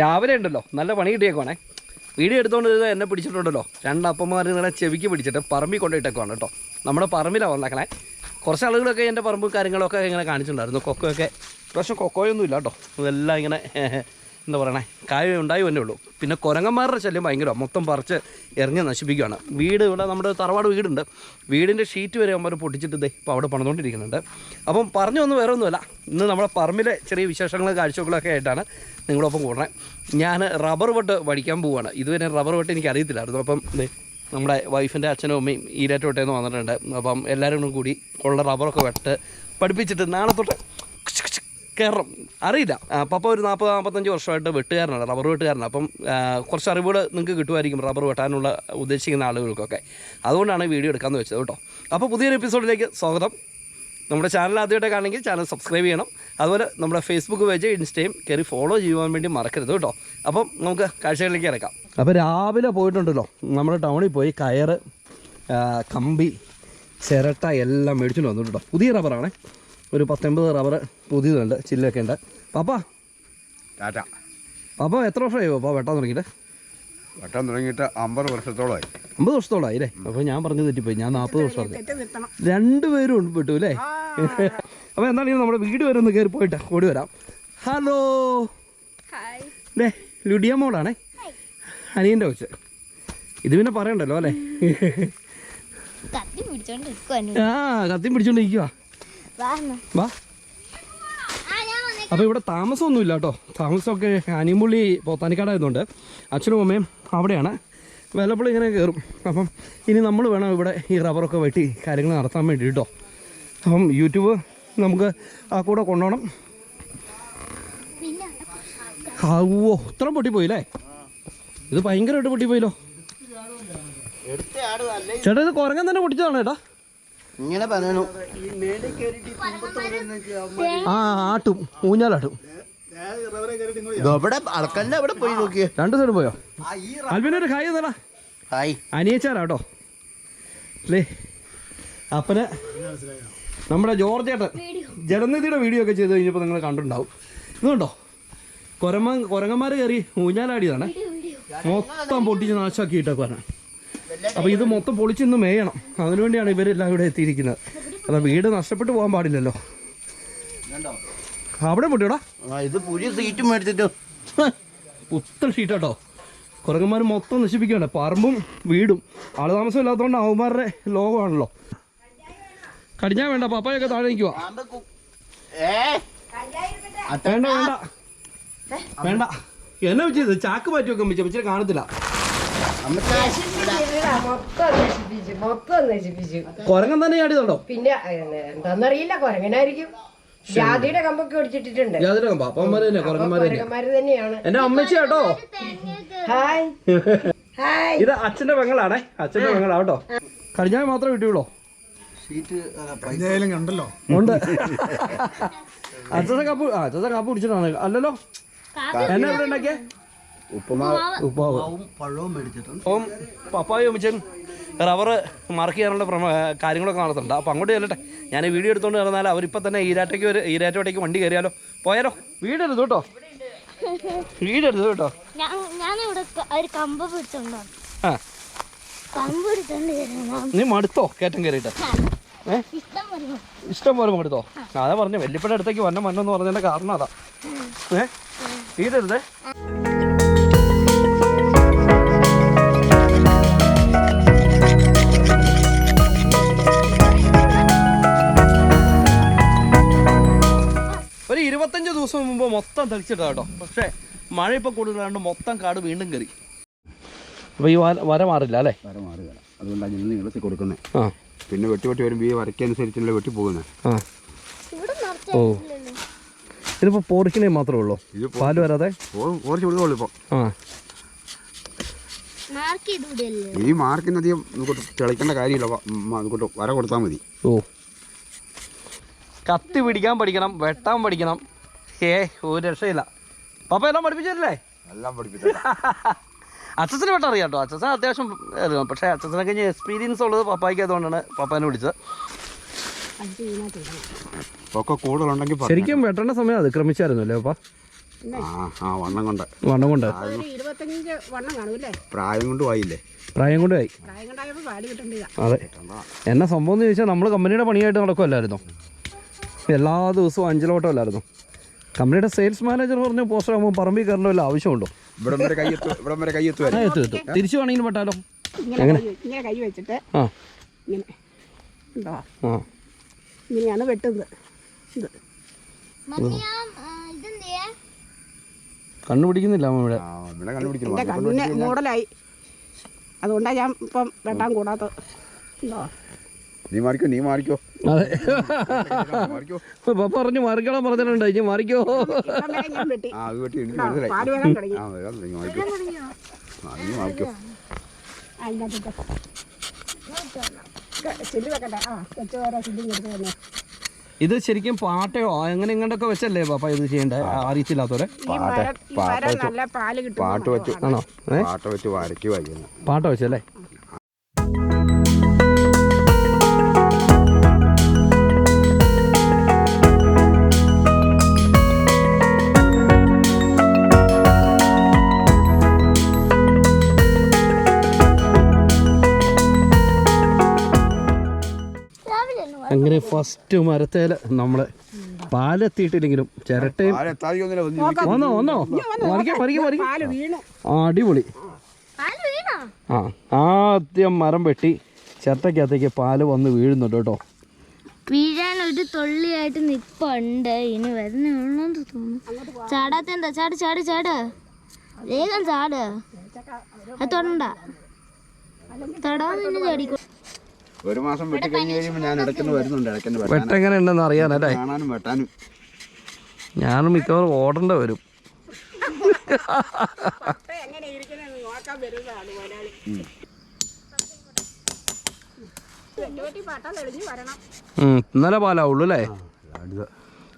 രാവിലെ ഉണ്ടല്ലോ. നല്ല പണി കിട്ടിയേക്കുവാണേ. വീഡിയോ എടുത്തുകൊണ്ട് ഇത് എന്നെ പിടിച്ചിട്ടുണ്ടല്ലോ. രണ്ട് അപ്പന്മാർ നിങ്ങളെ ചെവിക്ക് പിടിച്ചിട്ട് പറമ്പിൽ കൊണ്ടുപോയിട്ടേക്കുവാണ് കേട്ടോ. നമ്മുടെ പറമ്പിലാണ് വന്നേക്കണേ. കുറച്ച് ആളുകളൊക്കെ എന്റെ പറമ്പും കാര്യങ്ങളൊക്കെ ഇങ്ങനെ കാണിച്ചിട്ടുണ്ടായിരുന്നു. കൊക്കോയൊക്കെ പക്ഷേ കൊക്കോയൊന്നും ഇല്ല കേട്ടോ. ഇതെല്ലാം ഇങ്ങനെ എന്താ പറയണേ കായ ഉണ്ടായി തന്നെ ഉള്ളൂ. പിന്നെ കുരങ്ങന്മാരുടെ ശല്യം ഭയങ്കര മൊത്തം പറിച്ച് ഇറങ്ങി നശിപ്പിക്കുകയാണ് വീട് ഇവിടെ നമ്മുടെ തറവാട് വീടുണ്ട്. വീടിന്റെ ഷീറ്റ് വരെ അമ്മ പൊട്ടിച്ചിട്ട് ദേ ഇപ്പോൾ അവിടെ പണിതുകൊണ്ടിരിക്കുന്നുണ്ട് അപ്പം പറഞ്ഞു വന്ന് വേറെ ഒന്നുമല്ല ഇന്ന് നമ്മുടെ പറമ്പിലെ ചെറിയ വിശേഷങ്ങളും കാഴ്ചകളൊക്കെ ആയിട്ടാണ്. നിങ്ങളൊപ്പം കൂടണേ. ഞാൻ റബ്ബർ വെട്ട് പഠിക്കാൻ പോവുകയാണ് ഇതുവരെ റബ്ബർ വെട്ട് എനിക്ക് അറിയത്തില്ലായിരുന്നു. അപ്പം നമ്മുടെ വൈഫിന്റെ അച്ഛനും അമ്മയും ഈരാറ്റോട്ടേന്ന് വന്നിട്ടുണ്ട്. അപ്പം എല്ലാവരും കൂടി ഉള്ള റബ്ബറൊക്കെ വെട്ട് പഠിപ്പിച്ചിട്ട് നാളെ തൊട്ട് കയറും അറിയില്ല. പപ്പ ഒരു നാൽപ്പത് നാൽപ്പത്തഞ്ച് വർഷമായിട്ട് വെട്ടുകാരനാണ് റബ്ബർ വെട്ടുകാരനാണ്. അപ്പം കുറച്ച് അറിവുകൾ നിങ്ങൾക്ക് കിട്ടുമായിരിക്കും റബ്ബർ വെട്ടാനുള്ള ഉദ്ദേശിക്കുന്ന ആളുകൾക്കൊക്കെ. അതുകൊണ്ടാണ് വീഡിയോ എടുക്കാമെന്ന് വെച്ചത് കേട്ടോ. അപ്പോൾ പുതിയൊരു എപ്പിസോഡിലേക്ക് സ്വാഗതം. നമ്മുടെ ചാനൽ ആദ്യമായിട്ട് കാണണമെങ്കിൽ ചാനൽ സബ്സ്ക്രൈബ് ചെയ്യണം. അതുപോലെ നമ്മുടെ ഫേസ്ബുക്ക് പേജ് ഇൻസ്റ്റയും കയറി ഫോളോ ചെയ്യുവാൻ വേണ്ടി മറക്കരുത് കേട്ടോ. അപ്പം നമുക്ക് കാഴ്ചകളിലേക്ക് ഇറക്കാം. അപ്പോൾ രാവിലെ പോയിട്ടുണ്ടല്ലോ. നമ്മുടെ ടൗണിൽ പോയി കയറ് കമ്പി ചിരട്ട എല്ലാം മേടിച്ചുകൊണ്ട് വന്നു കേട്ടോ. പുതിയ റബ്ബറാണേ ഒരു പത്തൊമ്പത് റബ്ബർ പുതിയതുണ്ട് ചില്ലൊക്കെ ഉണ്ട്. പാപ്പാ. ടാറ്റ. പാപ്പ എത്ര വർഷമായി പാപ്പ വെട്ടാൻ തുടങ്ങിയിട്ട്? വെട്ടാൻ തുടങ്ങിയിട്ട് അമ്പത് വർഷത്തോളമായി. അമ്പത് വർഷത്തോളമായി അല്ലേ? അപ്പോൾ ഞാൻ പറഞ്ഞു തെറ്റിപ്പോയി. ഞാൻ നാൽപ്പത് വർഷം പറഞ്ഞു രണ്ടുപേരും ഉണ്ട് പെട്ടു അല്ലേ അപ്പോൾ എന്താണെങ്കിലും നമ്മുടെ വീട് വരെ ഒന്ന് കയറി പോയിട്ട് ഓടി വരാം. ഹലോ. ഡേ ലുഡിയ മോളാണേ. അനിയന്റെ കൊച്ച്. ഇത് പിന്നെ പറയണ്ടല്ലോ അല്ലേ. ആ കത്തി പിടിച്ചോണ്ട് ഇരിക്കുക വാ വാ. അപ്പോൾ ഇവിടെ താമസമൊന്നും ഇല്ല കേട്ടോ. താമസമൊക്കെ അനിമുള്ളി പോത്താനിക്കാടായതുകൊണ്ട് അച്ഛനും അമ്മയും അവിടെയാണ്. വല്ലപ്പോഴും ഇങ്ങനെ കയറും അപ്പം ഇനി നമ്മൾ വേണം ഇവിടെ ഈ റബ്ബറൊക്കെ വെട്ടി കാര്യങ്ങൾ നടത്താൻ വേണ്ടി കേട്ടോ. അപ്പം യൂട്യൂബ് നമുക്ക് ആ കൂടെ കൊണ്ടുപോകണം ആവോ ഇത്ര പൊട്ടിപ്പോയില്ലേ? ഇത് ഭയങ്കരമായിട്ട് പൊട്ടിപ്പോയില്ലോ. ചേട്ടാ ഇത് കുറങ്ങാൻ തന്നെ പൊട്ടിച്ചതാണ് ചേട്ടാ? ഇങ്ങനെ പറയണു. ആ ആട്ടും ഊഞ്ഞാലാട്ടും ഇവിടെ അളക്കല്ല അവിടെ പോയി നോക്കിയേ. രണ്ട് സൈഡ് പോയോ? അൽബിനൊരു ഹായ് തന്നെടാ ഹായ്. അനിയച്ചാരാട്ടോ? അല്ലേ അപ്പന് നമ്മുടെ ജോർജ് ഏട്ടൻ ജലനിധിയുടെ വീഡിയോ ഒക്കെ ചെയ്ത് കഴിഞ്ഞപ്പോൾ നിങ്ങൾ കണ്ടിട്ടുണ്ടാവും. ഇതുണ്ടോ കൊരമ കൊരങ്ങന്മാർ കയറി ഊഞ്ഞാലാടിയതാണ്. മൊത്തം പൊട്ടിച്ച് നാശമാക്കി ഇട്ടേക്കാണ് അപ്പോൾ ഇത് മൊത്തം പൊളിച്ചിന്ന് മേയണം. അതിനുവേണ്ടിയാണ് ഇവരെല്ലാം ഇവിടെ എത്തിയിരിക്കുന്നത്. അതാ വീട് നഷ്ടപ്പെട്ടു പോകാൻ പാടില്ലല്ലോ. അവിടെ പൊട്ടിയോടാ? ഇത് പുതിയ സീറ്റ് മേടിച്ചിട്ടോ. പുത്തൻ ഷീറ്റാട്ടോ. കുരങ്ങന്മാർ മൊത്തം നശിപ്പിക്കുകയാണ് പറമ്പും വീടും. ആൾ താമസം ഇല്ലാത്തതുകൊണ്ട് അവന്മാരുടെ ലോകമാണല്ലോ. കടിഞ്ഞാ വേണ്ട പപ്പായൊക്കെ താഴെ നിൽക്കുക വേണ്ട വേണ്ട. വേണ്ട. എന്നെ വെച്ചത് ചാക്ക് മാറ്റി വെക്കാൻ വെച്ചാൽ കാണത്തില്ല മൊത്തം നശിപ്പിച്ചു മൊത്തം നശിപ്പിച്ചു കുരങ്ങൻ തന്നെ ചാടിയതുണ്ടോ? പിന്നെ എന്താന്നറിയില്ല കൊരങ്ങനായിരിക്കും. ജാതിയുടെ കമ്പൊക്കെ ഒടിച്ചിട്ടിട്ടുണ്ട്. യാതൊരു അപ്പന്മാര് തന്നെ കുരങ്ങന്മാര് തന്നെ. കൊരങ്ങന്മാര് തന്നെയാണ്. എന്റെ അമ്മച്ചി കേട്ടോ. ഹായ്. ഹായ്. ഇത് അച്ഛന്റെ പെങ്ങളാണേ. അച്ഛന്റെ പെങ്ങളാ കേട്ടോ. കടിഞ്ഞാൻ മാത്രമേ കിട്ടിയുള്ളൂ. ഉണ്ട്. അച്ഛത്തെ കപ്പ് ആ അച്ഛത്തെ കപ്പ് കുടിച്ചിട്ടാണ്. അല്ലല്ലോ. എന്നെ എവിടെ ഉണ്ടാക്കിയേ? ഉപ്പുമാവ് ഉപ്പുമാവ്. പഴവും മേടിച്ചിട്ടുണ്ട്. അപ്പം പപ്പായും അമ്മച്ചൻ റബ്ബർ മാർക്ക് ചെയ്യാനുള്ള പ്രമ കാര്യങ്ങളൊക്കെ നടത്തുന്നുണ്ട്. അപ്പം അങ്ങോട്ട് ചെല്ലട്ടെ. ഞാൻ ഈ വീഡിയോ എടുത്തുകൊണ്ട് നടന്നാൽ അവരിപ്പം തന്നെ ഈരാറ്റയ്ക്ക് ഒരു ഈരാറ്റോട്ടേക്ക് വണ്ടി കയറിയാലോ. പോയാലോ. വീടെടുത്തു കേട്ടോ. വീടെടുത്തു കേട്ടോ. ഞാനിവിടെ ഒരു കമ്പ് പിടിച്ചോണ്ടോ ആ. നീ മടുത്തോ? കയറ്റം കയറിയിട്ട്. ഇഷ്ടം പോലെ മടുത്തോ. അതാ പറഞ്ഞു. വെല്ലിപ്പയുടെ അടുത്തേക്ക് വന്ന മണ്ണെന്ന് പറഞ്ഞതിന്റെ കാരണം അതാ. ഏ? വീടെടുത്തേ. ഇരുപത്തഞ്ച് ദിവസം മുമ്പ് മൊത്തം തെളിച്ചിട്ടാണ് കേട്ടോ. പക്ഷേ മഴ ഇപ്പോൾ കൂടുതലാണ്ട് മൊത്തം കാട് വീണ്ടും കയറി. അപ്പോൾ ഈ വര വര മാറില്ല അല്ലേ? വര മാറുകയാണ് അതുകൊണ്ടാണ് ഇന്ന് നീളത്തിൽ കൊടുക്കുന്നത് ആ. പിന്നെ വെട്ടി വെട്ടി വരുമ്പോൾ ഈ വരയ്ക്കനുസരിച്ചുള്ള വെട്ടി പോകുന്നത് ഓ. ഇതിപ്പോൾ പോറിക്കണേ മാത്രമേ ഉള്ളൂ? ഇത് പാൽ വരാതെ? കുറച്ച് വിടുകയുള്ളൂ ഇപ്പോൾ ആ. ഈ മാർക്കിന് അധികം നമുക്ക് തെളിക്കേണ്ട കാര്യമില്ല. വര കൊടുത്താൽ മതി. ഓ. കത്തി പിടിക്കാൻ പഠിക്കണം വെട്ടാൻ പഠിക്കണം. ഏ ഒരു രക്ഷയില്ല. പപ്പ എല്ലാം പഠിപ്പിച്ചല്ലേ എല്ലാം പഠിപ്പിച്ചു അച്ഛനെ വെട്ടം അറിയാം കേട്ടോ അച്ഛൻ അത്യാവശ്യം അറിയാം പക്ഷേ അച്ഛനെ കഴിഞ്ഞ് എക്സ്പീരിയൻസ് ഉള്ളത് പപ്പായ്ക്ക് അതുകൊണ്ടാണ് പപ്പാനെ വിളിച്ചത്. ശരിക്കും വെട്ടേണ്ട സമയം അതിക്രമിച്ചായിരുന്നു അല്ലേ പപ്പ? ആ ആ വണ്ണം കൊണ്ട്. വണ്ണം കൊണ്ട്. പ്രായം കൊണ്ട് ആയില്ലേ പ്രായം കൊണ്ട് കിട്ടേണ്ടതാ അതെ. എന്നാ സംഭവം എന്ന് ചോദിച്ചാൽ നമ്മൾ കമ്പനിയുടെ പണിയായിട്ട് നടക്കുമല്ലായിരുന്നോ എല്ലാ ദിവസവും അഞ്ചിലോട്ടം അല്ലായിരുന്നു കമ്പനിയുടെ സെയിൽസ് മാനേജർ പറഞ്ഞു പോസ്റ്റർ ആകുമ്പോൾ പറമ്പിൽ കയറേണ്ട വല്ല ആവശ്യമുണ്ടോ? ഇവിടം വരെ കയ്യെത്തു ഇവിടം വരെ കയ്യെത്തു ആ എത്തും എത്തും തിരിച്ചു വേണമെങ്കിൽ പെട്ടാലോ ഇങ്ങനെ കൈ ഇങ്ങനെ കൈ വെച്ചിട്ട് ആ. ഇങ്ങനെ ഉണ്ടോ ആ. ഇങ്ങനെയാണ് വെട്ടുന്നത്. ഇത്. അമ്മ ഇവിടെ. എന്റെ കണ്ണിന് മൂടലായി. അതുകൊണ്ടാണ് ഞാൻ ഇപ്പം വെട്ടാൻ കൂടാത്തത്. ഉണ്ടോ നീ മാറിക്കോ നീ മാറിക്കോ. അതെ. പറഞ്ഞു മാറിക്കണം പറഞ്ഞിട്ടുണ്ട്? ഇനി മാറിക്കോ. ആ അത് വെട്ടി എനിക്ക് മനസ്സിലായി. ആ മാറിക്കോ. ആ നീ മാറിക്കോ. വെച്ച് ഇത് ശരിക്കും പാട്ടയോ? അങ്ങനെ ഇങ്ങോട്ടൊക്കെ വെച്ചല്ലേ പാപ്പ ഇത് ചെയ്യണ്ടേ? അറിയത്തില്ലാത്തവരെ. പാട്ട് വെച്ചു. ആണോ? ഏ? പാട്ട് വെച്ച് വരയ്ക്ക് പാട്ട വെച്ചല്ലേ? അങ്ങനെ ഫസ്റ്റ് മരത്തേല നമ്മൾ? പാലെത്തിയിട്ടില്ലെങ്കിലും ചിരട്ടയും വന്നോ വന്നോ? മറിക്കാം മറിക്കാം മറിക്കാം അടിപൊളി. ആ ആദ്യം മരം വെട്ടി ചിരട്ടക്കകത്തേക്ക് പാൽ വന്ന് വീഴുന്നുണ്ട് കേട്ടോ. വീഴാൻ ഒരു തൊള്ളിയായിട്ട് നിപ്പുണ്ട്. ഇനി വരുന്നുള്ളൂ തോന്നുന്നു. ചാടാത്ത എന്താ? ചാട് ചാട് ചാട്. വേഗം ചാട്. അത് തൊടണ്ട തൊടാൻ തന്നെ ചാടിക്കോ. ഒരു മാസം വെട്ടി കഴിഞ്ഞ് കഴിയുമ്പോൾ ഞാൻ ഇടയ്ക്കുന്ന് വരുന്നുണ്ട് ഇടയ്ക്കൊന്ന് വെട്ടാൻ വെട്ടെങ്ങനെ ഉണ്ടെന്ന് അറിയാനല്ലേ കാണാനും വെട്ടാനും. ഞാനും മിക്കവാറും ഓടേണ്ട വരും. ഇന്നലെ പാലാവുള്ളൂ അല്ലേ?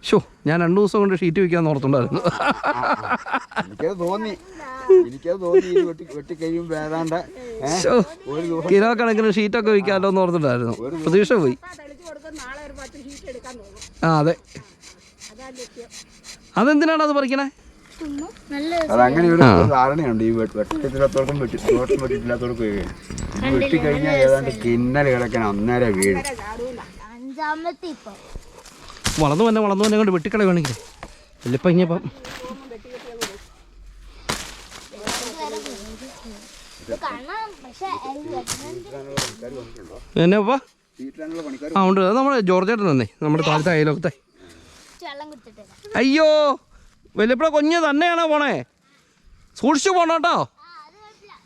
ഷോ ഞാൻ രണ്ടു ദിവസം കൊണ്ട് ഷീറ്റ് വെക്കാൻ ഓർത്തുണ്ടായിരുന്നു. എനിക്കത് തോന്നി. എനിക്കത് തോന്നി വെട്ടി വെട്ടി കഴിയുമ്പോൾ ദിവസം കിലോ കണക്കിന് ഷീറ്റൊക്കെ വെക്കാമല്ലോ എന്ന് ഓർത്തിട്ടായിരുന്നു. പ്രതീക്ഷ പോയി. ആ അതെ. അതെന്തിനാണ് അത് പറിക്കണേ? നല്ല അതങ്ങനെ ഒരു ധാരണയുണ്ട്. ഈ വെട്ടിട്ടില്ലാത്തവർക്കും ഏതാണ്ട് കിന്നൽ കിടക്കാൻ അന്നേരം വീഴും. വളർന്നു വന്നെ വളർന്നു വന്നെ കൊണ്ട് വെട്ടിക്കള വേണമെങ്കിൽ വലിയപ്പം ഇനിയിപ്പം. എന്നപ്പാ ആ ഉണ്ട്. അത് നമ്മുടെ ജോർജേട്ടൻ തന്നെ. നമ്മുടെ താഴത്തെ അയലോകത്തെ. വെള്ളം അയ്യോ വലിയപ്പഴ കൊഞ്ഞ് തന്നെയാണോ പോണേ? സൂക്ഷിച്ചു പോണോ കേട്ടോ.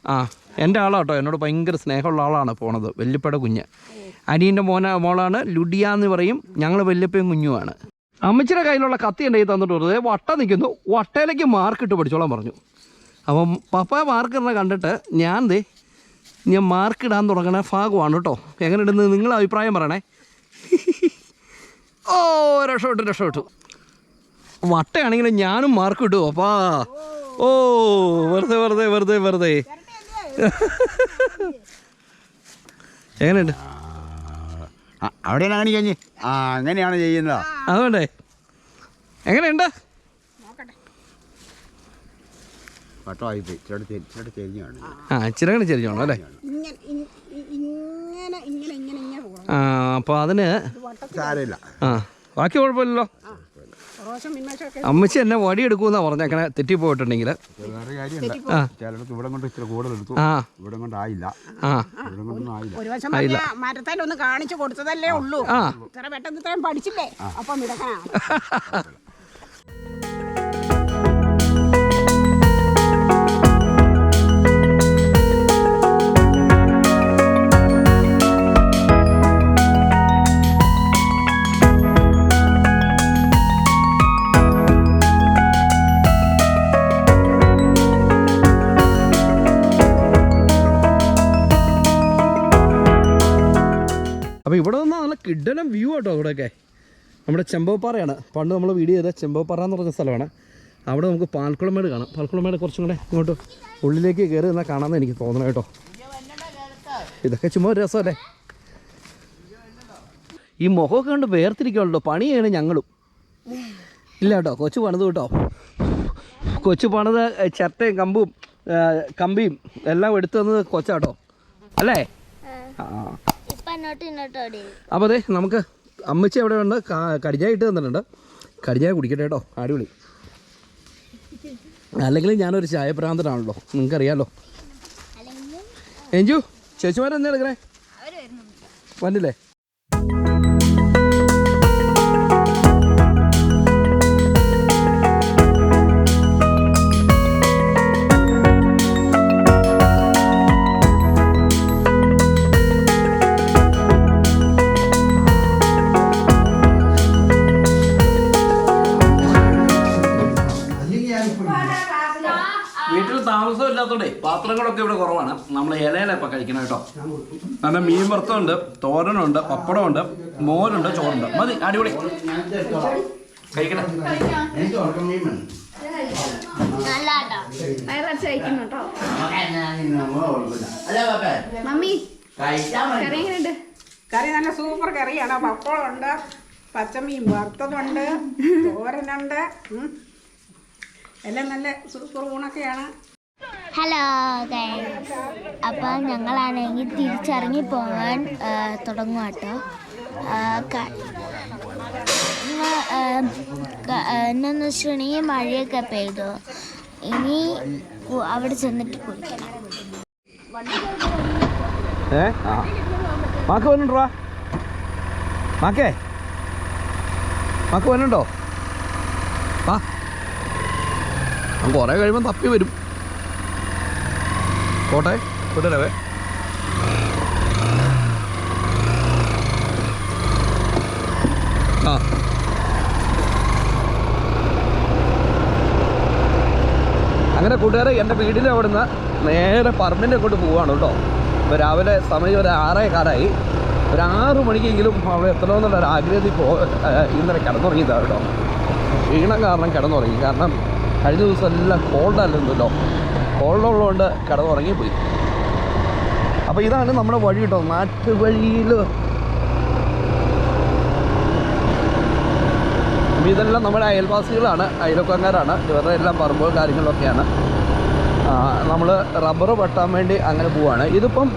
ആ എന്റെ ആളാട്ടോ എന്നോട് ഭയങ്കര സ്നേഹമുള്ള ആളാണ് പോണത്. വല്യപ്പയുടെ കുഞ്ഞ്. അനിയന്റെ മോന മോളാണ്. ലുഡിയ എന്ന് പറയും. ഞങ്ങൾ വല്യപ്പയും കുഞ്ഞുമാണ്. അമ്മച്ചിയുടെ കയ്യിലുള്ള കത്തി എന്റെ കയ്യിൽ തന്നിട്ട് വെറുതെ വട്ട നിൽക്കുന്നു. വട്ടയിലേക്ക് മാർക്കിട്ട് പഠിച്ചോളാൻ പറഞ്ഞു. അപ്പം പപ്പ മാർക്കിടണ കണ്ടിട്ട് ഞാൻ ദേ ഞാൻ മാർക്കിടാൻ തുടങ്ങണ ഭാഗമാണ് കേട്ടോ. എങ്ങനെ ഇടുന്നത് നിങ്ങളെ അഭിപ്രായം പറയണേ. ഓ രക്ഷപ്പെട്ടു രക്ഷപ്പെട്ടു. വട്ടയാണെങ്കിൽ ഞാനും മാർക്ക് ഇട്ടു അപ്പാ ഓ വെറുതെ വെറുതെ വെറുതെ വെറുതെ. എങ്ങനെയുണ്ട്? അവിടെയാണ് അങ്ങനെ കഴിഞ്ഞ് ആ അങ്ങനെയാണ് ചെയ്യുന്നത്. അതുകൊണ്ടേ. എങ്ങനെയുണ്ട്? ചിലട്ട് ചെരിഞ്ഞാണ് ആ. അല്ലേ? ഇങ്ങനെ ഇ- ഇ- ഇങ്ങനെ ഇങ്ങനെ ഇങ്ങനെ ഇങ്ങനെ പോകണം. ആ അപ്പോൾ അതിന് സാരമില്ല. ആ ബാക്കി കുഴപ്പമില്ലല്ലോ. അമ്മച്ചി എന്നെ വടിയെടുക്കുമെന്നാണ് പറഞ്ഞേക്കണേ തെറ്റിപ്പോയിട്ടുണ്ടെങ്കിൽ വേറെ കാര്യമുണ്ട്. ചിലടത്ത് ഇവിടെ കൊണ്ട് ഇച്ചിരി കൂടുതൽ എടുത്തു. ആ. ഇവിടെ കൊണ്ടായില്ല ആ. ഇവിടെ കൊണ്ടൊന്നും ആയില്ല. ഒരു വശം പറഞ്ഞ മരത്തേലൊന്ന് കാണിച്ചു കൊടുത്തതല്ലേ ഉള്ളൂ. ഇത്ര പെട്ടെന്ന് ഇത്രയും പഠിച്ചില്ലേ? അപ്പം കിഡലം വ്യൂ കേട്ടോ അവിടെയൊക്കെ. നമ്മുടെ ചെമ്പവപ്പാറയാണ്. പണ്ട് നമ്മൾ വീഡിയോ ചെയ്ത ചെമ്പവപ്പാറ എന്ന് പറഞ്ഞ സ്ഥലമാണ്. അവിടെ നമുക്ക് പാൽക്കുളമേട് കാണാം. പാൽക്കുളമേട് കുറച്ചും കൂടെ ഇങ്ങോട്ട് ഉള്ളിലേക്ക് കയറി നിന്നാൽ കാണാമെന്ന് എനിക്ക് തോന്നണം കേട്ടോ. ഇതൊക്കെ ചുമ്മാ ഒരു രസമല്ലേ? ഈ മുഖമൊക്കെ കണ്ട് പണി ചെയ്യണം ഞങ്ങളും. ഇല്ല കേട്ടോ കൊച്ചു പണിത് കേട്ടോ. കൊച്ചു പണിത് ചിരട്ടയും കമ്പും കമ്പിയും എല്ലാം എടുത്തു തന്നത് കൊച്ചാട്ടോ. അല്ലേ? ആ. അപ്പോൾ അതെ നമുക്ക് അമ്മച്ചി അവിടെ ഉണ്ട് കാ- കടിഞ്ഞായ ഇട്ട് തന്നിട്ടുണ്ട്. കടിഞ്ഞായ കുടിക്കട്ടെ കേട്ടോ അടിപൊളി. അല്ലെങ്കിൽ ഞാനൊരു ചായപ്രാന്തനാണല്ലോ നിങ്ങൾക്കറിയാലോ. എഞ്ചു ചേച്ചിമാരെന്താ എടുക്കണേ? വന്നില്ലേ? പാത്രങ്ങളൊക്കെ ഇവിടെ കുറവാണ്. നമ്മൾ ഇലയിലപ്പം കഴിക്കണം കേട്ടോ. നല്ല മീൻ വറുത്തുണ്ട് തോരനുണ്ട് പപ്പടമുണ്ട് മോരുണ്ട് ചോറുണ്ട്. മതി അടിപൊളി. കഴിക്കണം. മമ്മി. കറി നല്ല സൂപ്പർ കറിയാണ്. പപ്പടമുണ്ട് പച്ചമീൻ വറുത്തതുണ്ട് തോരനുണ്ട്. എല്ലാം നല്ല സൂപ്പർ ഊണൊക്കെയാണ്. ഹലോ ഗൈസ് അപ്പം ഞങ്ങളാണെങ്കിൽ തിരിച്ചിറങ്ങി പോകാൻ തുടങ്ങും കേട്ടോ എന്നു വെച്ചിട്ടുണ്ടെങ്കിൽ മഴയൊക്കെ പെയ്തു. ഇനി അവിടെ ചെന്നിട്ട് ആ. മാക്ക് മാക്കേ? മാക്ക് വന്നുണ്ടോ വാ. അവൻ കുറേ കഴിയുമ്പോൾ തപ്പി വരും. പോട്ടെ കൊണ്ടുവരവേ. ആ. അങ്ങനെ കൂട്ടുകാരെ എന്റെ വീടിന്റെ അവിടുന്ന് നേരെ പറമ്പിന്റെ കൊണ്ട് പോവുകയാണ് കേട്ടോ. ഇപ്പോൾ രാവിലെ സമയം ഒരു ആറേ കാലായി. ഒരു ആറ് മണിക്കെങ്കിലും അവിടെ എത്തണമെന്നുള്ള ഒരു ആഗ്രഹത്തിൽ പോ ഇന്നലെ കിടന്നുറങ്ങിയതാണ് കേട്ടോ. ക്ഷീണം കാരണം കിടന്നുറങ്ങി. കാരണം കഴിഞ്ഞ ദിവസം എല്ലാം കോൾഡല്ലല്ലോ കോൾഡുള്ളതുകൊണ്ട് കിടന്നുറങ്ങിപ്പോയി. അപ്പോൾ ഇതാണ് നമ്മുടെ വഴി കേട്ടോ നാട്ടുവഴിയിൽ. ഇതെല്ലാം നമ്മുടെ അയൽവാസികളാണ് അയൽവക്കക്കാരാണ്. ഇവരുടെ എല്ലാം പറമ്പുകൾ കാര്യങ്ങളൊക്കെയാണ്. നമ്മൾ റബ്ബർ വെട്ടാൻ വേണ്ടി അങ്ങനെ പോവാണ്. ഇതിപ്പം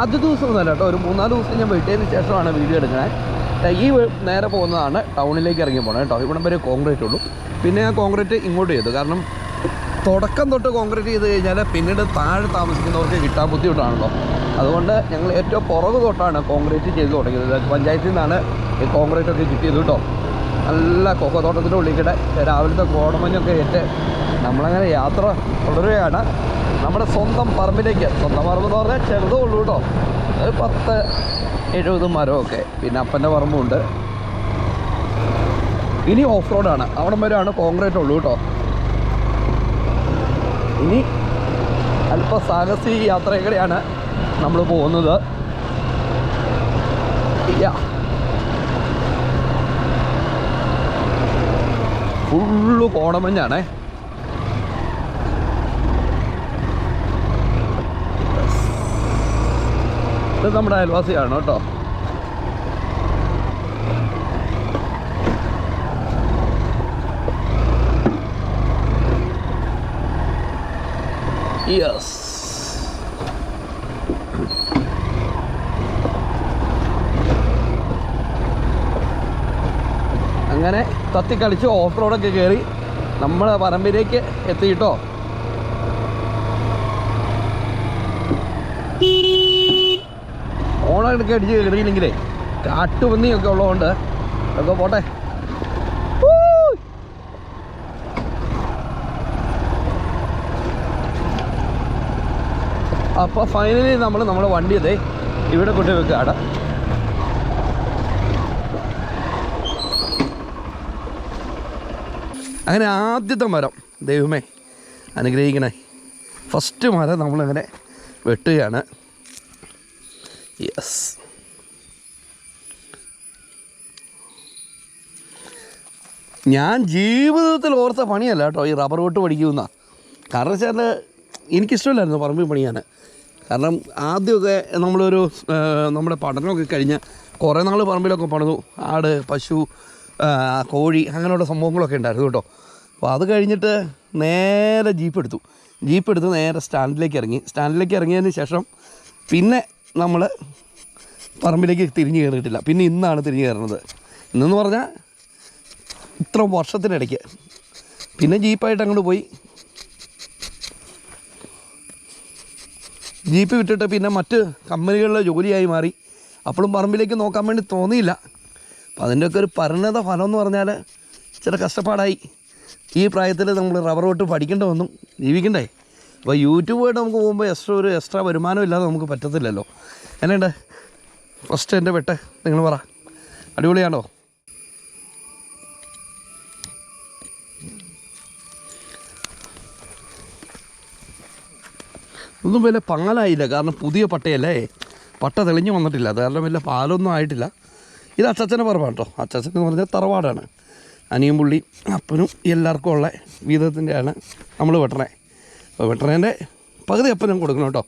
ആദ്യ ദിവസം തന്നെ കേട്ടോ ഒരു മൂന്നാൽ ദിവസം ഞാൻ വെട്ടിയതിന് ശേഷമാണ് വീഡിയോ എടുക്കുന്നത് ഈ നേരെ പോകുന്നതാണ് ടൗണിലേക്ക് ഇറങ്ങി പോകണം കേട്ടോ. ഇവിടം വരെ കോൺക്രീറ്റ് ഉള്ളൂ. പിന്നെ ഞാൻ കോൺക്രീറ്റ് ഇങ്ങോട്ട് ചെയ്തു. കാരണം തുടക്കം തൊട്ട് കോൺക്രീറ്റ് ചെയ്ത് കഴിഞ്ഞാൽ പിന്നീട് താഴെ താമസിക്കുന്നവർക്ക് കിട്ടാൻ ബുദ്ധിമുട്ടാണല്ലോ. അതുകൊണ്ട് ഞങ്ങൾ ഏറ്റവും പുറകു തൊട്ടാണ് കോൺക്രീറ്റ് ചെയ്ത് തുടങ്ങിയത്. പഞ്ചായത്തിൽ നിന്നാണ് ഈ കോൺക്രീറ്റ് ഒക്കെ കിട്ടിയത് കേട്ടോ നല്ല കൊക്കത്തോട്ടത്തിന്റെ ഉള്ളിക്കിടെ രാവിലത്തെ കോടമഞ്ഞൊക്കെ ഏറ്റ് നമ്മളങ്ങനെ യാത്ര തുടരുകയാണ്. നമ്മുടെ സ്വന്തം പറമ്പിലേക്ക് സ്വന്തം പറമ്പ് എന്ന് പറഞ്ഞാൽ ചെറുതേ ഉള്ളൂ കേട്ടോ ഒരു പത്ത് എഴുപത് മരമൊക്കെ. പിന്നെ അപ്പന്റെ പറമ്പുണ്ട്. ഇനി ഓഫ് റോഡാണ് അവിടം വരെയാണ് കോൺക്രീറ്റ് ഉള്ളൂ കേട്ടോ ഇനി അല്പ സാഹസിക യാത്രയിലൂടെയാണ് നമ്മൾ പോകുന്നത്. ഫുള്ള് കോടമഞ്ഞാണേ ഇത് നമ്മുടെ അയൽവാസിയാണ് കേട്ടോ. യെസ് അങ്ങനെ തത്തിക്കളിച്ച് ഓഫ് റോഡൊക്കെ കയറി നമ്മളെ പറമ്പിലേക്ക് എത്തിയിട്ടോ? ഓണൊക്കെ അടിച്ച് കയറിയില്ലെങ്കിലേ കാട്ടുപന്നിയൊക്കെ ഉള്ളതുകൊണ്ട്. അതൊക്കെ പോട്ടെ. അപ്പോൾ ഫൈനലി നമ്മൾ നമ്മുടെ വണ്ടി അതെ ഇവിടെ കൊണ്ടു അട അങ്ങനെ ആദ്യത്തെ മരം ദൈവമേ അനുഗ്രഹിക്കണേ. ഫസ്റ്റ് മരം നമ്മളങ്ങനെ വെട്ടുകയാണ്. യെസ് ഞാൻ ജീവിതത്തിൽ ഓർത്ത പണിയല്ല കേട്ടോ ഈ റബ്ബർ വെട്ട് പഠിക്കുന്ന. കാരണം വെച്ചാൽ എനിക്കിഷ്ടമില്ലായിരുന്നു പറമ്പിൽ പണിയാൻ കാരണം ആദ്യമൊക്കെ നമ്മളൊരു നമ്മുടെ പഠനമൊക്കെ കഴിഞ്ഞ് കുറേ നാൾ പറമ്പിലൊക്കെ പണിതു. ആട് പശു കോഴി അങ്ങനെയുള്ള സംഭവങ്ങളൊക്കെ ഉണ്ടായിരുന്നു കേട്ടോ. അപ്പോൾ അത് കഴിഞ്ഞിട്ട് നേരെ ജീപ്പ് എടുത്തു. ജീപ്പ് എടുത്ത് നേരെ സ്റ്റാൻഡിലേക്ക് ഇറങ്ങി. സ്റ്റാൻഡിലേക്ക് ഇറങ്ങിയതിന് ശേഷം പിന്നെ നമ്മൾ പറമ്പിലേക്ക് തിരിഞ്ഞു കയറിയിട്ടില്ല. പിന്നെ ഇന്നാണ് തിരിഞ്ഞു കയറുന്നത്. ഇന്നെന്ന് പറഞ്ഞാൽ ഇത്ര വർഷത്തിനിടയ്ക്ക്. പിന്നെ ജീപ്പായിട്ട് അങ്ങോട്ട് പോയി. ജീപ്പ് വിട്ടിട്ട് പിന്നെ മറ്റ് കമ്പനികളിലെ ജോലിയായി മാറി. അപ്പോഴും പറമ്പിലേക്ക് നോക്കാൻ വേണ്ടി തോന്നിയില്ല. അപ്പം അതിന്റെയൊക്കെ ഒരു പരിണത ഫലം എന്ന് പറഞ്ഞാൽ ചില കഷ്ടപ്പാടായി. ഈ പ്രായത്തിൽ നമ്മൾ റബ്ബർ വെട്ട് പഠിക്കേണ്ട വന്നു. ജീവിക്കണ്ടേ? അപ്പോൾ യൂട്യൂബായിട്ട് നമുക്ക് പോകുമ്പോൾ എക്സ്ട്രാ ഒരു എക്സ്ട്രാ വരുമാനം ഇല്ലാതെ നമുക്ക് പറ്റത്തില്ലല്ലോ. എന്നുണ്ട് ഫസ്റ്റ് എന്റെ വെട്ട്. നിങ്ങൾ പറ. അടിപൊളിയാണോ? ഒന്നും വലിയ പങ്ങലായില്ല കാരണം പുതിയ പട്ടയല്ലേ? പട്ട തെളിഞ്ഞു വന്നിട്ടില്ല. അത് കാരണം വലിയ പാലൊന്നും ആയിട്ടില്ല. ഇത് അച്ചച്ചന്റെ പറമ്പാണ് കേട്ടോ അച്ചച്ചൻ എന്ന് പറഞ്ഞാൽ തറവാടാണ്. അനിയും പുള്ളി അപ്പനും എല്ലാവർക്കും ഉള്ള വീതത്തിന്റെയാണ് നമ്മൾ വെട്ടണേ. അപ്പോൾ വെട്ടണേന്റെ പകുതി അപ്പനും കൊടുക്കണം കേട്ടോ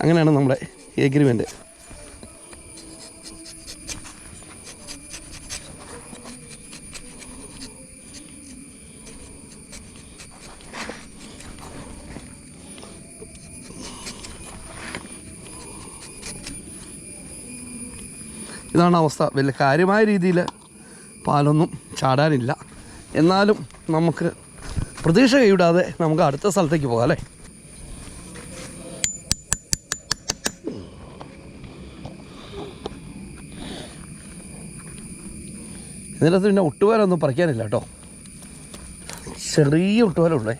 അങ്ങനെയാണ് നമ്മുടെ എഗ്രിമെന്റ് ഇതാണ് അവസ്ഥ. വലിയ കാര്യമായ രീതിയിൽ പാലൊന്നും ചാടാനില്ല. എന്നാലും നമുക്ക് പ്രതീക്ഷ കൈവിടാതെ നമുക്ക് അടുത്ത സ്ഥലത്തേക്ക് പോകാം അല്ലേ? ഇതിനകത്ത് പിന്നെ ഒട്ടുപാലൊന്നും പറിക്കാനില്ല കേട്ടോ. ചെറിയ ഒട്ടുപാലുള്ളേ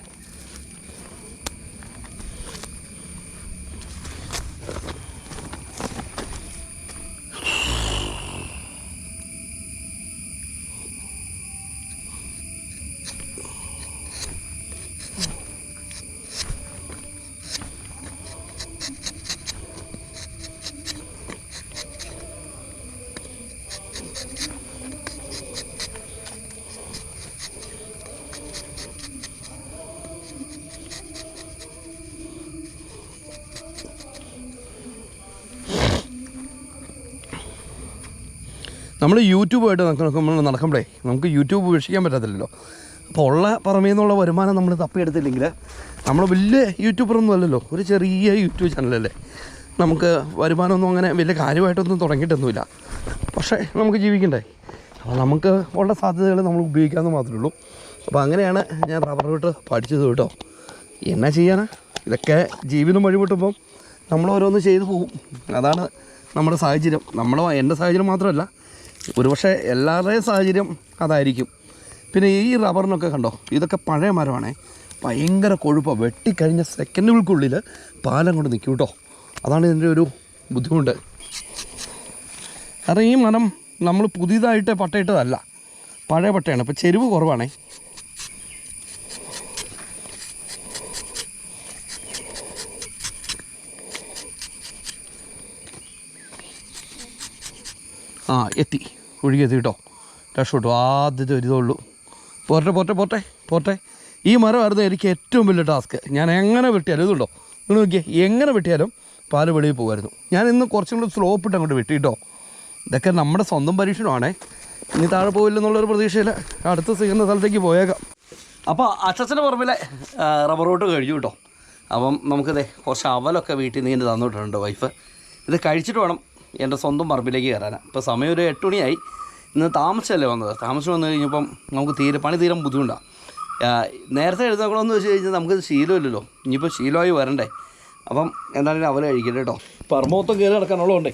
നമ്മൾ യൂട്യൂബായിട്ട് നമ്മൾ നടക്കുമ്പോഴേ നമുക്ക് യൂട്യൂബ് ഉപേക്ഷിക്കാൻ പറ്റത്തില്ലല്ലോ. അപ്പോൾ ഉള്ള പുറമേ നിന്നുള്ള വരുമാനം നമ്മൾ തപ്പിയെടുത്തില്ലെങ്കിൽ നമ്മൾ വലിയ യൂട്യൂബറൊന്നും അല്ലല്ലോ. ഒരു ചെറിയ യൂട്യൂബ് ചാനലല്ലേ നമുക്ക് വരുമാനമൊന്നും അങ്ങനെ വലിയ കാര്യമായിട്ടൊന്നും തുടങ്ങിയിട്ടൊന്നുമില്ല. പക്ഷേ നമുക്ക് ജീവിക്കണ്ടേ. അപ്പോൾ നമുക്ക് ഉള്ള സാധ്യതകൾ നമ്മൾ ഉപയോഗിക്കാമെന്ന് മാത്രമേ ഉള്ളൂ. അപ്പോൾ അങ്ങനെയാണ് ഞാൻ റബ്ബർ വിട്ട് പഠിച്ചത് കേട്ടോ. എന്നാ ചെയ്യാനാ? ഇതൊക്കെ ജീവിതം വഴിപെട്ടുമ്പം നമ്മൾ ഓരോന്ന് ചെയ്തു പോകും. അതാണ് നമ്മുടെ സാഹചര്യം. നമ്മളോ എന്റെ സാഹചര്യം മാത്രമല്ല ഒരുപക്ഷെ എല്ലാവരുടെയും സാഹചര്യം അതായിരിക്കും. പിന്നെ ഈ റബ്ബറിനൊക്കെ കണ്ടോ ഇതൊക്കെ പഴയ മരമാണേ. ഭയങ്കര കൊഴുപ്പാണ് വെട്ടിക്കഴിഞ്ഞ സെക്കൻഡുകൾക്കുള്ളിൽ പാലം കൊണ്ട് നിൽക്കും കേട്ടോ. അതാണ് ഇതിന്റെ ഒരു ബുദ്ധിമുട്ട്. കാരണം ഈ മരം നമ്മൾ പുതിയതായിട്ട് പട്ടയിട്ടതല്ല. പഴയ പട്ടയാണ്. അപ്പോൾ ചെരുവ് കുറവാണേ. ആ എത്തി. ഒഴുകിയെത്തി കേട്ടോ രക്ഷപ്പെട്ടു ആദ്യത്തെ ഒരു ഇതുള്ളൂ പോട്ടെ പോട്ടെ പോട്ടെ പോട്ടെ ഈ മരമായിരുന്നു എനിക്ക് ഏറ്റവും വലിയ ടാസ്ക് ഞാൻ എങ്ങനെ വെട്ടിയാലും ഇതുണ്ടോ? നിങ്ങൾ നോക്കിയേ എങ്ങനെ വെട്ടിയാലും പാൽ വെളിയിൽ പോകുമായിരുന്നു. ഞാൻ ഇന്ന് കുറച്ചും കൂടി സ്ലോപ്പ് ഇട്ട് അങ്ങോട്ട് വെട്ടി കേട്ടോ. ഇതൊക്കെ നമ്മുടെ സ്വന്തം പരീക്ഷണമാണേ. ഇനി താഴെ പോവില്ലെന്നുള്ളൊരു പ്രതീക്ഷയിൽ അടുത്ത സിഗുന്ന സ്ഥലത്തേക്ക് പോയേക്കാം. അപ്പോൾ അച്ഛന്റെ പുറമിലെ റബ്ബർ റോട്ട് കഴിഞ്ഞു കേട്ടോ. അപ്പം നമുക്കിതേ കുറച്ച് അവലൊക്കെ വീട്ടിൽ നിന്ന് ഇങ്ങനെ തന്നിട്ടുണ്ട് വൈഫ് ഇത് കഴിച്ചിട്ട് വേണം എന്റെ സ്വന്തം പറമ്പിലേക്ക് കയറാനാണ് ഇപ്പോൾ സമയം ഒരു എട്ട് മണിയായി. ഇന്ന് താമസിച്ചല്ലേ വന്നത്? താമസിച്ച് വന്നു കഴിഞ്ഞപ്പം നമുക്ക് തീരെ പണി തീരെ ബുദ്ധിമുട്ടാണ് നേരത്തെ എഴുന്നേക്കണമെന്ന് വെച്ച് കഴിഞ്ഞാൽ നമുക്കിത് ശീലമില്ലല്ലോ. ഇനിയിപ്പോൾ ശീലമായി വരണ്ടേ. അപ്പം എന്തായാലും അവരെ കഴിക്കട്ടെ കേട്ടോ. പറമ്പ് കയറി നടക്കാനുള്ളതുകൊണ്ട്.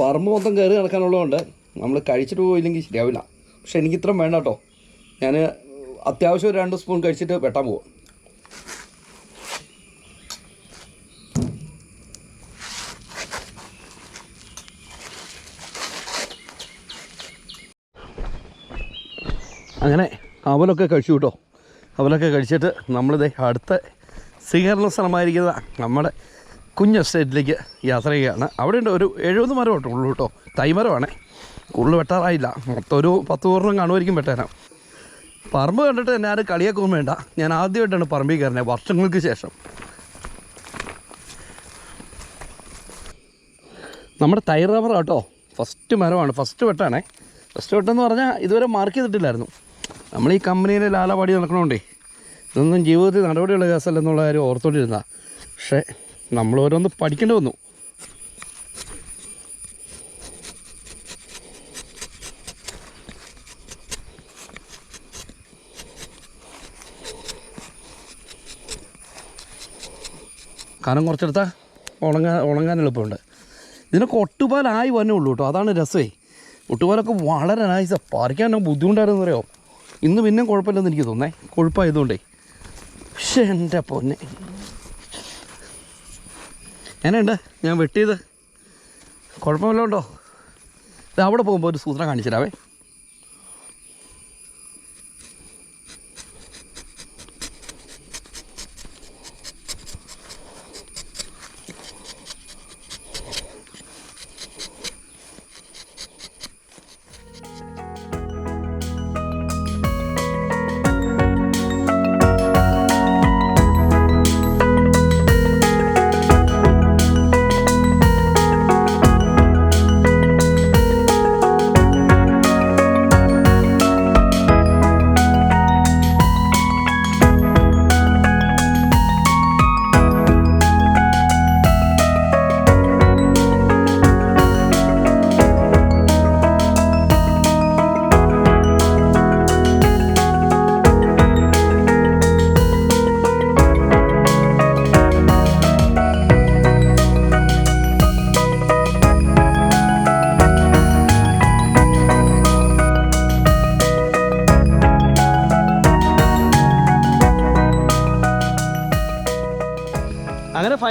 പറമ്പ് മൊത്തം കയറി നടക്കാനുള്ളതുകൊണ്ട് നമ്മൾ കഴിച്ചിട്ട് പോയില്ലെങ്കിൽ ശരിയാവില്ല. പക്ഷെ എനിക്ക് ഇത്രയും വേണ്ട കേട്ടോ. ഞാൻ അത്യാവശ്യം രണ്ട് സ്പൂൺ കഴിച്ചിട്ട് വെട്ടാൻ പോവാം. അങ്ങനെ അവലൊക്കെ കഴിച്ചു കേട്ടോ അവലൊക്കെ കഴിച്ചിട്ട് നമ്മളിത് അടുത്ത സ്വീകരണ സ്ഥലമായിരിക്കുന്ന നമ്മുടെ കുഞ്ഞ് എസ്റ്റേറ്റിലേക്ക് യാത്ര ചെയ്യുകയാണ്. അവിടെ ഉണ്ട് ഒരു എഴുപത് മരം കേട്ടോ ഉള്ളു കേട്ടോ. തൈമരമാണ് കൂടുതൽ വെട്ടാറായില്ല. മൊത്തം ഒരു പത്ത് പൂർണം കാണുമായിരിക്കും വെട്ടാനാ. പറമ്പ് കണ്ടിട്ട് എന്നെ ആരും കളിയാക്കൊന്നും വേണ്ട. ഞാൻ ആദ്യമായിട്ടാണ് പറമ്പിൽ കയറുന്നത് വർഷങ്ങൾക്ക് ശേഷം. നമ്മുടെ തൈ റബ്ബർ കേട്ടോ ഫസ്റ്റ് മരമാണ് ഫസ്റ്റ് വെട്ടാണേ. ഫസ്റ്റ് വെട്ടെന്ന് പറഞ്ഞാൽ ഇതുവരെ മാർക്ക് ചെയ്തിട്ടില്ലായിരുന്നു. നമ്മൾ ഈ കമ്പനിയിലെ ലാലപാടി നടക്കണോണ്ടേ ഇതൊന്നും ജീവിതത്തിൽ നടപടിയുള്ള കേസല്ല എന്നുള്ള കാര്യം ഓർത്തോണ്ടിരുന്ന. പക്ഷേ നമ്മൾ ഓരോന്ന് പഠിക്കേണ്ടി വന്നു. കനം കുറച്ചെടുത്ത? ഉണങ്ങാൻ ഉണങ്ങാൻ എളുപ്പമുണ്ട്. ഇതിനൊക്കെ ഒട്ടുപാലായി വന്നേ ഉള്ളൂ കേട്ടോ. അതാണ് രസമേ ഒട്ടുപാലൊക്കെ വളരെ നൈസാണ് പറിക്കാൻ ബുദ്ധിമുട്ടായിരുന്നു അറിയോ ഇന്ന് പിന്നെ കുഴപ്പമില്ലെന്ന് എനിക്ക് തോന്നേ കൊഴുപ്പായതുകൊണ്ടേ പക്ഷേ എന്റെ പൊന്നെ. എന്നുണ്ട് ഞാൻ വെട്ടിയത്? കുഴപ്പമില്ല ഉണ്ടോ? ഇത് അവിടെ പോകുമ്പോൾ ഒരു സൂത്രം കാണിച്ചിരാവേ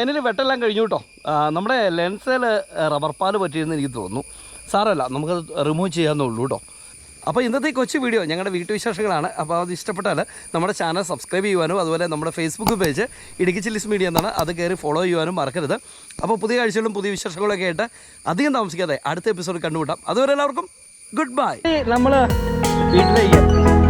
ഫൈനലി വെട്ടെല്ലാം കഴിഞ്ഞു കേട്ടോ നമ്മുടെ ലെൻസിൽ റബ്ബർ പാൽ പറ്റിയെന്ന് എനിക്ക് തോന്നുന്നു. സാറല്ല നമുക്കത് റിമൂവ് ചെയ്യാമെന്നേ ഉള്ളൂ കേട്ടോ അപ്പോൾ ഇന്നത്തെ കൊച്ചു വീഡിയോ ഞങ്ങളുടെ വീട്ടുവിശേഷങ്ങളാണ് അപ്പോൾ അത് ഇഷ്ടപ്പെട്ടാൽ നമ്മുടെ ചാനൽ സബ്സ്ക്രൈബ് ചെയ്യുവാനും അതുപോലെ നമ്മുടെ Facebook page Idukki chillies media എന്നാണ് അത് കയറി ഫോളോ ചെയ്യുവാനും മറക്കരുത്. അപ്പോൾ പുതിയ കാഴ്ചകളും പുതിയ വിശേഷങ്ങളൊക്കെ ആയിട്ട് അധികം താമസിക്കാതെ അടുത്ത എപ്പിസോഡ് കണ്ടുമുട്ടാം. അതുവരെ എല്ലാവർക്കും ഗുഡ് ബൈ നമ്മൾ വീട്ടിലേക്ക്